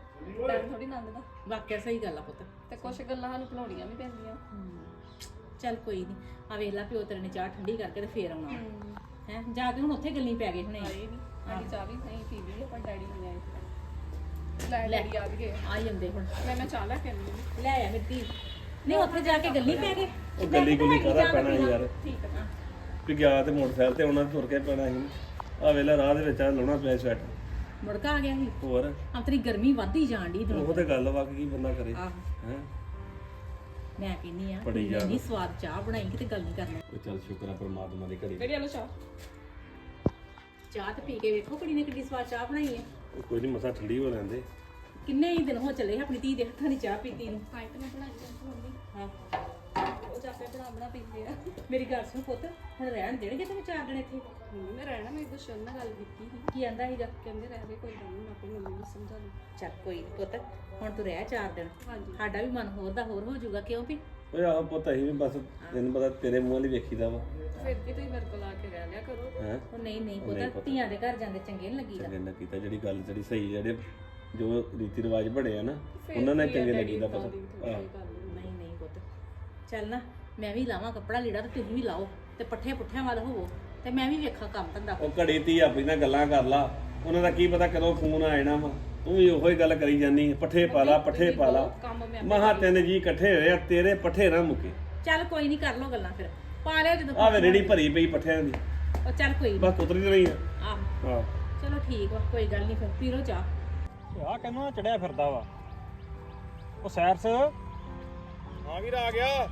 ਟਾਈਮ ਥੋੜੀ ਲੰਘਦਾ। ਵਾਕਿਆ ਸਹੀ ਗੱਲ ਆ ਪੁੱਤ। ਤੇ ਕੁਝ ਗੱਲਾਂ ਸਾਨੂੰ ਭੁਲਾਉਣੀਆਂ ਵੀ ਪੈਂਦੀਆਂ। ਚੱਲ ਕੋਈ ਨਹੀਂ ਆ ਵੇਖ ਲਾ ਪਿਓ ਤੇਰੇ ਨੇ ਚਾਹ ਠੰਡੀ ਕਰਕੇ ਤੇ ਫੇਰ ਆਉਣਾ। ਹੈ। ਜਾ ਕੇ ਹੁਣ ਉੱਥੇ ਗੱਲਾਂ ਪੈ ਗਏ ਹੁਣੇ। ਆਏ ਨਹੀਂ ਸਾਡੀ ਚਾਹ ਵੀ ਨਹੀਂ ਪੀ ਲਈ ਪਰ ਡੈਡੀ ਨਹੀਂ ਆਏ। ਲੈ ਡੈਡੀ ਆ ਗਏ। ਆ ਹੀ ਜਾਂਦੇ ਹੁਣ। ਲੈ ਮੈਂ ਚਾਹ ਲੈ ਕੇ ਆਉਂਦੀ ਹਾਂ। ਲੈ ਆ ਮਿੱਟੀ। ਨਹੀਂ ਉੱਥੇ ਜਾ ਕੇ ਗੱਲਾਂ ਪੈ ਗਏ। ਉਹ ਗੱਲੀ ਗੁੱਲੀ ਕਾਹਦਾ ਪੈਣਾ ਯਾਰ। ਠੀਕ ਹੈ ਵੀ ਗਿਆ ਤੇ ਮੋਟਰਸਾਈਕਲ ਤੇ ਉਹਨਾਂ ਤੁਰ ਕੇ ਪੈਣਾ ਸੀ। ਆ ਵੇਲਾ ਰਾਹ ਦੇ ਵਿੱਚ ਆ ਲਾਉਣਾ ਪਿਆ ਸਵੈਟ ਮੁੜਕਾ ਆ ਗਿਆ ਸੀ। ਹੋਰ? ਆ ਤੇਰੀ ਗਰਮੀ ਵੱਧਦੀ ਜਾਣ ਦੀ ਉਹ ਤੇ ਗੱਲ ਵਾ ਕਿ ਕੀ ਬੰਦਾ ਕਰੇ। ਆਹ। ਹੈ? ਮੈਂ ਕਹਿੰਨੀ ਆ ਬੜੀ ਜ਼ਿਆਦਾ। ਨਹੀਂ ਸਵਾਦ ਚਾਹ ਬਣਾਈ ਕਿਤੇ ਗੱਲ ਨਹੀਂ ਕਰਨੀ। ਉਹ ਚੱਲ ਸ਼ੁਕਰ ਆ ਪਰਮਾਤਮਾ ਦੀ ਘੜੀ ਡੈਡੀ ਆਲੋ ਚਾਹ? ਚਾਹ ਤੇ ਪੀ ਕੇ ਵੇਖੋ ਕੁੜੀ ਨੇ ਕਿੱਡੀ ਸਵਾਦ ਚਾਹ ਬਣਾਈ ਹੈ। ਉਹ ਕੋਈ ਨਹੀਂ ਮਸਾ ਠੰਡੀ ਹੋ ਲੈਂਦੇ ਕਿੰਨੇ ਹੀ ਦਿਨ ਹੋ ਚੱਲੇ ਆਪਣੀ ਧੀ ਦੇ ਹੱਥਾਂ ਦੀ ਚਾਹ ਪੀਤੀ ਨੂੰ। ਕਾਈ ਤੇ ਮੈਂ ਬਣਾਈ ਜਾਂਦੀ ਮੰਮੀ। ਹਾਂ। ਉਹ ਜਾ ਕੇ ਬਣਾ ਬਣਾ ਪੀਂਦੇ ਆ। ਮੇਰੀ ਗੱਲ ਸੁਣ ਪੁੱਤ ਹੁਣ ਰਹਿਣ ਦੇਣਗੇ ਤੈਨੂੰ ਚਾਰ ਦਿਨ ਇੱਥੇ? ਮੰਮੀ ਮੈਂ ਰਹਿਣਾ ਮੈਂ ਗੁਸ਼ਨ ਨਾਲ ਗੱਲ ਕੀਤੀ ਸੀ ਕੀ ਆਂਦਾ ਸੀਗਾ? ਕਹਿੰਦੇ ਰਹਿ ਦੇ ਕੋਈ ਗੱਲ ਨਹੀਂ ਮੈਂ ਆਪਣੀ ਮੰਮੀ ਨੂੰ ਸਮਝਾ ਲੂ ਚੱਲ ਕੋਈ ਨੀ ਪੁੱਤ ਹੁਣ ਤੂੰ ਰਹਿ ਚਾਰ ਦਿਨ। ਹਾਂਜੀ। ਸਾਡਾ ਵੀ ਮਨ ਹੋਰ ਦਾ ਹੋਰ ਹੋ ਜਾਊਗਾ ਕਿਉਂ ਵੀ? ਓਏ ਆਹ ਪੁੱਤ ਅਸੀਂ ਵੀ ਬਸ ਤੈਨੂੰ ਪਤਾ ਤੇਰੇ ਮੂੰਹ ਵਾਲੀ ਵੇਖੀਦਾ ਵਾ। ਫਿਰ ਕੀ ਤੁਸੀਂ ਮੇਰੇ ਕੋਲ ਆ ਕੇ ਰਹਿ ਲਿਆ ਕਰੋ। ਹੈ? ਉਹ ਨਹੀਂ ਨਹੀਂ ਨਹੀਂ ਪੁੱਤ ਪੁੱਤ। ਧੀਆਂ ਦੇ ਘਰ ਜਾਂਦੇ ਚੰਗੇ ਨੀ ਲੱਗੀਦਾ। ਚੰਗੇ ਨਾ ਕੀਤਾ ਜਿਹੜੀ ਗੱਲ ਜਿਹੜੀ ਸਹੀ ਜਿਹੜੇ ਜੋ ਰੀਤੀ ਰਿਵਾਜ ਬਣੇ ਆ ਨਾ ਫਿਰ ਉਹਨਾਂ ਨਾਲ ਕੀ ਆ ਚੰਗੇ ਲੱਗੀਦਾ ਏਦਾਂ ਪੁੱਤ ਦੀ ਥੋੜ੍ਹੀ ਆਹ। ਗੱਲ ਚੱਲ ਨਾ ਮੈਂ ਵੀ ਲਾਵਾਂ ਕੱਪੜਾ ਲੀੜਾ ਤੇ ਤੁਸੀਂ ਵੀ ਲਾਓ ਤੇ ਪੱਠੇ ਪੁੱਠਿਆਂ ਵੱਲ ਹੋਵੋ ਤੇ ਮੈਂ ਵੀ ਵੇਖਾਂ ਕੰਮ ਧੰਦਾ। ਉਹ ਘੜੀ ਤੀ ਆਪਣੀ ਨਾਲ ਗੱਲਾਂ ਕਰ ਲਾ ਉਹਨਾਂ ਦਾ ਕੀ ਪਤਾ ਕਦੋਂ ਫੋਨ ਆ ਜਾਣਾ ਵਾ। ਤੂੰ ਵੀ ਉਹੋ ਹੀ ਗੱਲ ਕਰੀ ਜਾਂਦੀ ਪੱਠੇ ਪਾ ਲਾ ਪੱਠੇ ਪਾ ਲਾ। ਕੰਮ ਮੈਂ ਆਪੇ ਮਹਾ ਤਿੰਨ ਜੀ ਇਕੱਠੇ ਹੋਏ ਆ ਤੇਰੇ ਪੱਠੇ ਨਾ ਮੁੱਕੇ। ਚੱਲ ਕੋਈ ਨਹੀਂ ਕਰ ਲੋ ਗੱਲਾਂ ਫਿਰ। ਪਾ ਲਿਓ ਜਦੋਂ ਆਵੇ ਰੇੜੀ ਭਰੀ ਪਈ ਪੱਠਿਆਂ ਦੀ। ਉਹ ਚੱਲ ਕੋਈ ਨੀ। ਬਸ ਕੁਤਰੀ ਤੇ ਨਹੀਂ ਆ। ਆਹ। ਹਾਂ। ਚਲੋ ਠੀਕ ਵਾ ਕੋਈ ਗੱਲ ਨਹੀਂ ਫਿਰ ਪੀ ਲਓ ਚਾਹ। ਆ ਕਿੰਨਾ ਚੜਿਆ ਫਿਰਦਾ ਵਾ। ਉਹ ਸੈਰਸ। ਹਾਂ ਵੀਰ ਆ ਗਿਆ।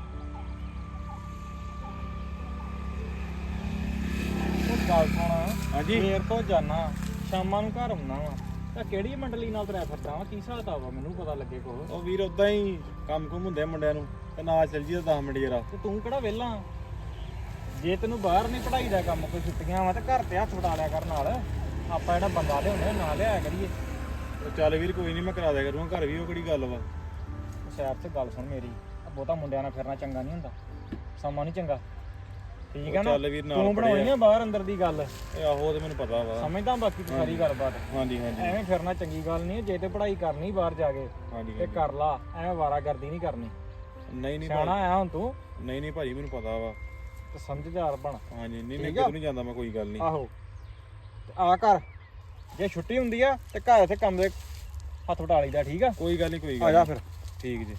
ਉਹ ਗੱਲ ਸੁਣ। ਹਾਂਜੀ। ਫੇਰ ਤੋਂ ਜਾਣਾ ਸ਼ਾਮਾਂ ਨੂੰ ਘਰ ਆਉਣਾ ਵਾ। ਤਾਂ ਕਿਹੜੀ ਮੰਡਲੀ ਨਾਲ ਤੁਰਿਆ ਫਿਰਦਾ ਵਾ? ਕੀ ਹਿਸਾਬ ਕਿਤਾਬ ਵਾ ਮੈਨੂੰ ਪਤਾ ਲੱਗੇ ਕੋ ਉਹ ਵੀਰ ਉਦਾਂ ਹੀ ਕੰਮ ਕੁਮ ਹੁੰਦੇ ਆ ਮੁੰਡਿਆਂ ਨੂੰ। ਤੇ ਨਾਲ ਚੱਲ ਜੀ 10 ਮਿੰਟ ਜਰਾ। ਤੇ ਤੂੰ ਕਿਹੜਾ ਵਿਹਲਾ? ਜੇ ਤੈਨੂੰ ਬਾਹਰ ਨਹੀਂ ਪੜਾਈ ਦਾ ਕੰਮ ਕੋਈ ਛੁੱਟੀਆਂ ਵਾ ਤੇ ਘਰ ਤੇ ਹੱਥ ਵਟਾ ਲਿਆ ਕਰ ਨਾਲ। ਆਪਾਂ ਜਿਹੜਾ ਬੰਦਾ ਲਿਆਉਂਦੇ ਨਾ ਲਿਆਇਆ ਕਰੀਏ। ਉਹ ਚੱਲ ਵੀਰ ਕੋਈ ਨਹੀਂ ਮੈਂ ਕਰਾ ਦਿਆ ਕਰੂੰਗਾ। ਘਰ ਵੀ ਉਹ ਕਿਹੜੀ ਗੱਲ ਵਾ। ਸ਼ਹਿਰ 'ਚ ਗੱਲ ਸੁਣ ਮੇਰੀ। ਬਹੁਤਾ ਮੁੰਡਿਆਂ ਨਾਲ ਫਿਰਨਾ ਚੰਗਾ ਨਹੀਂ ਹੁੰਦਾ। ਸਮਾਂ ਨਹੀਂ ਚੰਗਾ। ਠੀਕ ਹੈ ਉਹ ਨਾ? ਚੱਲ ਵੀਰ ਨਾਲ ਤੂੰ ਬਣਾਉਣੀ ਆ। ਬਾਹਰ ਅੰਦਰ ਦੀ ਗੱਲ। ਇਹ ਆਹੋ ਤੇ ਮੈਨੂੰ ਪਤਾ ਵਾ। ਸਮਝਦਾ ਬਾਕੀ ਤੂੰ ਸਾਰੀ ਗੱਲਬਾਤ। ਹਾਂਜੀ ਹਾਂਜੀ। ਐਵੇਂ ਫਿਰਨਾ ਚੰਗੀ ਗੱਲ ਨਹੀਂ ਜੇ ਤੇ ਪੜ੍ਹਾਈ ਕਰਨੀ ਬਾਹਰ ਜਾ ਕੇ ਹਾਂਜੀ ਤੇ ਕਰ ਲਾ ਐਵੇਂ ਵਾਰਾਗਰਦੀ ਨਹੀਂ ਕਰਨੀ। ਨਹੀਂ ਨਹੀਂ ਸਿਆਣਾ ਆ ਹੁਣ ਤੂੰ। ਨਹੀਂ ਨਹੀਂ ਭਾਜੀ ਮੈਨੂੰ ਪਤਾ ਵਾ। ਤੇ ਸਮਝਦਾਰ ਬਣ ਹਾਂਜੀ ਨਹੀਂ ਨਹੀਂ ਆ? ਕਿਤੇ ਨਹੀਂ ਜਾਂਦਾ ਮੈਂ ਕੋਈ ਗੱਲ ਨਹੀਂ। ਆਹੋ। ਤੇ ਆ ਕਰ। ਜੇ ਛੁੱਟੀ ਹੁੰਦੀ ਆ ਤੇ ਘਰ ਤੇ ਕੰਮ ਦੇ ਹੱਥ ਵਟਾ ਲਈਦਾ ਠੀਕ ਆ? ਕੋਈ ਗੱਲ ਨਹੀਂ ਕੋਈ ਆ ਗੱਲ ਜਾ ਨੀ। ਫਿਰ। ਠੀਕ ਜੀ।